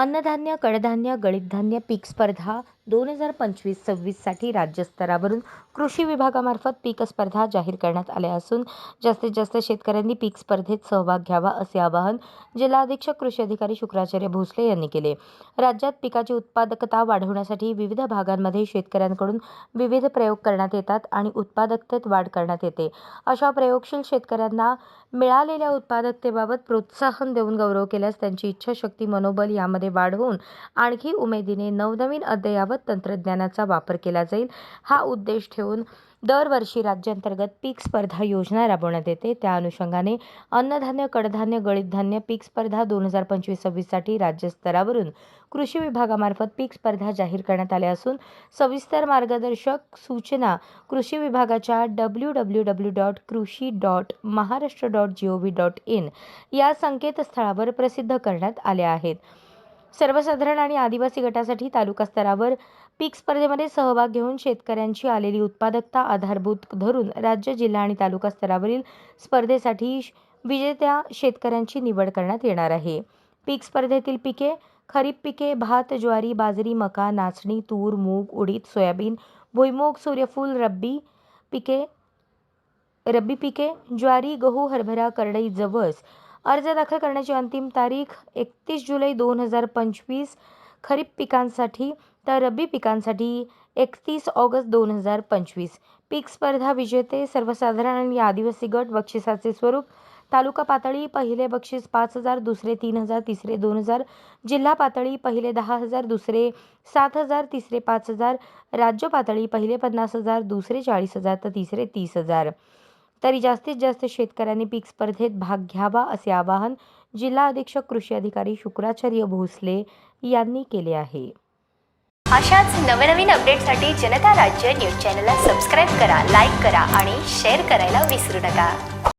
अन्नधान्य कडधान्य गळीत धान्य पीक स्पर्धा दोन हजार पंचवीस सव्वीससाठी राज्यस्तरावरून कृषी विभागामार्फत पीक स्पर्धा जाहीर करण्यात आल्या असून जास्तीत जास्त शेतकऱ्यांनी पीक स्पर्धेत सहभाग घ्यावा असे आवाहन जिल्हा अधीक्षक कृषी अधिकारी शुक्राचार्य भोसले यांनी केले. राज्यात पिकाची उत्पादकता वाढवण्यासाठी विविध भागांमध्ये शेतकऱ्यांकडून विविध प्रयोग करण्यात येतात आणि उत्पादकतेत वाढ करण्यात येते. अशा प्रयोगशील शेतकऱ्यांना मिळालेल्या उत्पादकतेबाबत प्रोत्साहन देऊन गौरव केल्यास त्यांची इच्छाशक्ती मनोबल यामध्ये वाढ होऊन आणखी उमेदीने नवनवीन अद्ययावत तंत्रज्ञानाचा वापर केला जाईल. हा उद्देश ठेवून दरवर्षी राज्यांतर्गत पीक स्पर्धा योजना राबवण्यात येते. त्या अनुषंगाने अन्नधान्य कडधान्य गळीत धान्य पीक स्पर्धा दोन हजार पंचवीस सव्वीससाठी राज्यस्तरावरून कृषी विभागामार्फत पीक स्पर्धा जाहीर करण्यात आल्या असून सविस्तर मार्गदर्शक सूचना कृषी विभागाच्या W W W dot Krishi dot Maharashtra dot G O V dot in या संकेतस्थळावर प्रसिद्ध करण्यात आल्या आहेत. सर्वसाधारण आणि आदिवासी गटासाठी तालुका स्तरावर पीक स्पर्धेमध्ये सहभाग घेऊन शेतकऱ्यांची आलेली उत्पादकता आधारभूत धरून राज्य जिल्हा आणि तालुका स्तरावरील स्पर्धेसाठी विजेत्या शेतकऱ्यांची निवड करण्यात येणार आहे. पीक स्पर्धेतील पिके खरीप पिके भात ज्वारी बाजरी मका नाचणी तूर मूग उडीद सोयाबीन भुईमूग सूर्यफूल रब्बी पिके रब्बी पिके ज्वारी गहू हरभरा करडई जवस अर्ज दाखल करण्याची अंतिम तारीख एकतीस जुलै दोन हजार पंचवीस. खरीप पिकांसाठी तर रब्बी पिकांसाठी एकतीस ऑगस्ट दोन हजार पंचवीस. पीक स्पर्धा विजेते सर्वसाधारण आणि आदिवासी गट बक्षिसाचे स्वरूप. तालुका पातळी पहिले बक्षीस पाच हजार दुसरे तीन हजार तिसरे दोन हजार. जिल्हा पातळी पहिले दहा हजार दुसरे सात हजार तिसरे पाच हजार. राज्य पातळी पहिले पन्नास हजार दुसरे चाळीस हजार तर तिसरे तीस हजार. तरी जास्तीत जास्त शेतकऱ्यांनी पीक स्पर्धेत भाग घ्यावा असे आवाहन जिल्हा अधीक्षक कृषी अधिकारी शुक्राचार्य भोसले यांनी केले आहे. अशाच नवनवीन अपडेटसाठी जनता राज्य न्यूज चॅनलला सबस्क्राईब करा लाईक करा आणि शेअर करायला विसरू नका.